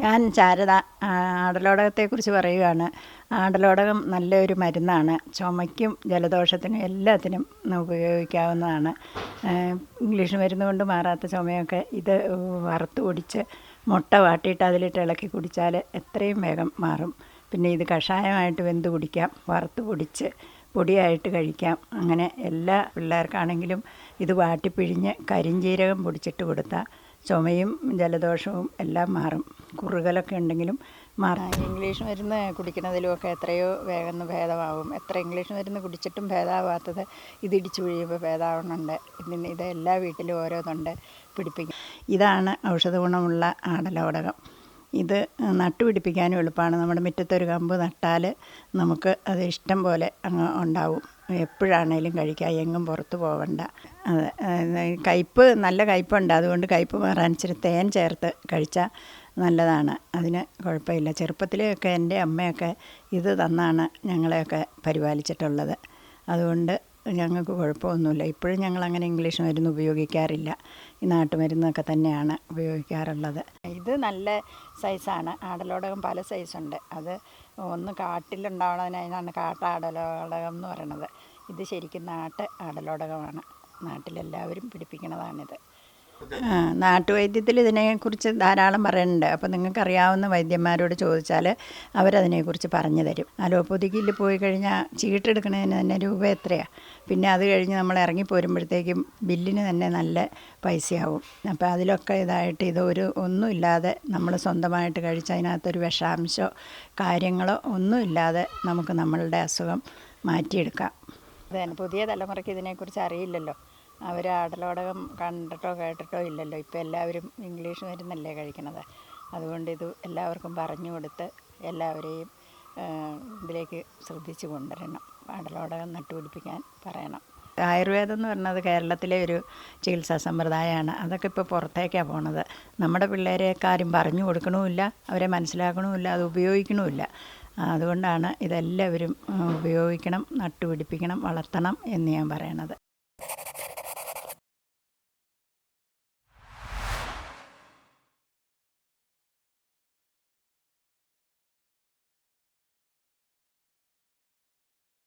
ഞാൻ ശാരദ ആടലോടകത്തെക്കുറിച്ച് പറയുകയാണ്. ആടലോടകം നല്ലൊരു മരുന്നാണ്. ചുമയ്ക്കും ജലദോഷത്തിനും എല്ലാത്തിനും ഉപയോഗിക്കാവുന്നതാണ്. ഇംഗ്ലീഷ് മരുന്ന് കൊണ്ട് മാറാത്ത ചുമയൊക്കെ ഇത് വറുത്ത് പൊടിച്ച് മുട്ട വാട്ടിയിട്ട് അതിലിട്ട് ഇളക്കി കുടിച്ചാൽ എത്രയും വേഗം മാറും. പിന്നെ ഇത് കഷായമായിട്ട് വെന്ത് കുടിക്കാം. വറുത്ത് പൊടിച്ച് പൊടിയായിട്ട് കഴിക്കാം. അങ്ങനെ എല്ലാ പിള്ളേർക്കാണെങ്കിലും ഇത് വാട്ടിപ്പിഴിഞ്ഞ് കരിഞ്ജീരകം പൊടിച്ചിട്ട് കൊടുത്താൽ ചുമയും ജലദോഷവും എല്ലാം മാറും. കുറുകലൊക്കെ ഉണ്ടെങ്കിലും ഇംഗ്ലീഷ് മരുന്ന് കുടിക്കുന്നതിലുമൊക്കെ എത്രയോ വേഗം ഭേദമാവും. എത്ര ഇംഗ്ലീഷ് മരുന്ന് കുടിച്ചിട്ടും ഭേദമാവാത്തത് ഇത് ഇടിച്ചു പിഴിയുമ്പോൾ ഭേദമാവുന്നുണ്ട്. ഇതിന് ഇത് എല്ലാ വീട്ടിലും ഓരോന്നുണ്ട് പിടിപ്പിക്കും. ഇതാണ് ഔഷധ ഗുണമുള്ള ആടലോടകം. ഇത് നട്ടുപിടിപ്പിക്കാനും എളുപ്പമാണ്. നമ്മുടെ മുറ്റത്തൊരു കമ്പ് നട്ടാൽ നമുക്ക് അത് ഇഷ്ടം പോലെ അങ്ങ് ഉണ്ടാവും. എപ്പോഴാണേലും കഴിക്കാം എങ്ങും പുറത്തു പോകണ്ട അതെ കയ്പ്പ് നല്ല കയ്പ്പുണ്ട്. അതുകൊണ്ട് കയ്പ്പ് മാറാൻ ഇച്ചിരി തേൻ ചേർത്ത് കഴിച്ചാൽ നല്ലതാണ്. അതിന് കുഴപ്പമില്ല. ചെറുപ്പത്തിലെയൊക്കെ എന്റെ അമ്മയൊക്കെ ഇത് തന്നാണ് ഞങ്ങളെയൊക്കെ പരിപാലിച്ചിട്ടുള്ളത്. അതുകൊണ്ട് ഞങ്ങൾക്ക് കുഴപ്പമൊന്നുമില്ല. ഇപ്പോഴും ഞങ്ങൾ അങ്ങനെ ഇംഗ്ലീഷ് മരുന്ന് ഉപയോഗിക്കാറില്ല. ഈ നാട്ടുമരുന്നൊക്കെ തന്നെയാണ് ഉപയോഗിക്കാറുള്ളത്. ഇത് നല്ല സൈസാണ്. ആടലോടകം പല സൈസുണ്ട്. അത് ഒന്ന് കാട്ടിലുണ്ടാവണതിനാണ് കാട്ടാടലോടകം എന്ന് പറയണത്. ഇത് ശരിക്കും നാട്ട് ആടലോടകമാണ്. നാട്ടിലെല്ലാവരും പിടിപ്പിക്കുന്നതാണിത് നാട്ടുവൈദ്യത്തിൽ ഇതിനെക്കുറിച്ച് ധാരാളം പറയുന്നുണ്ട്. അപ്പോൾ നിങ്ങൾക്കറിയാവുന്ന വൈദ്യന്മാരോട് ചോദിച്ചാൽ അവരതിനെക്കുറിച്ച് പറഞ്ഞു തരും. അലോപ്പതിക്കിൽ പോയി കഴിഞ്ഞാൽ ചീട്ടെടുക്കുന്നതിന് തന്നെ രൂപ എത്രയാണ് പിന്നെ അത് കഴിഞ്ഞ് നമ്മൾ ഇറങ്ങി പോരുമ്പോഴത്തേക്കും ബില്ലിന് തന്നെ നല്ല പൈസയാവും. അപ്പോൾ അതിലൊക്കെ ഇതായിട്ട് ഇതൊരു ഒന്നുമില്ലാതെ നമ്മൾ സ്വന്തമായിട്ട് കഴിച്ച് അതിനകത്തൊരു വിഷാംശമോ കാര്യങ്ങളോ ഒന്നുമില്ലാതെ നമുക്ക് നമ്മളുടെ അസുഖം മാറ്റിയെടുക്കാം. അതെ പുതിയ തലമുറയ്ക്ക് ഇതിനെക്കുറിച്ച് അറിയില്ലല്ലോ. അവർ ആടലോടകം കണ്ടിട്ടോ കേട്ടിട്ടോ ഇല്ലല്ലോ. ഇപ്പം എല്ലാവരും ഇംഗ്ലീഷ് മരുന്നല്ലേ കഴിക്കണത്. അതുകൊണ്ട് ഇത് എല്ലാവർക്കും പറഞ്ഞു കൊടുത്ത് എല്ലാവരെയും ഇതിലേക്ക് ശ്രദ്ധിച്ചു കൊണ്ടുവരണം. ആടലോടകം നട്ടുപിടിപ്പിക്കാൻ പറയണം. ആയുർവേദം എന്ന് പറഞ്ഞത് കേരളത്തിലെ ഒരു ചികിത്സാ സമ്പ്രദായമാണ്. അതൊക്കെ ഇപ്പോൾ പുറത്തേക്കാണ് പോണത്. നമ്മുടെ പിള്ളേരെയൊക്കെ ആരും പറഞ്ഞു കൊടുക്കണമില്ല അവരെ മനസ്സിലാക്കണമില്ല അത് ഉപയോഗിക്കണമില്ല. അതുകൊണ്ടാണ് ഇതെല്ലാവരും ഉപയോഗിക്കണം നട്ടുപിടിപ്പിക്കണം വളർത്തണം എന്ന് ഞാൻ പറയണത്.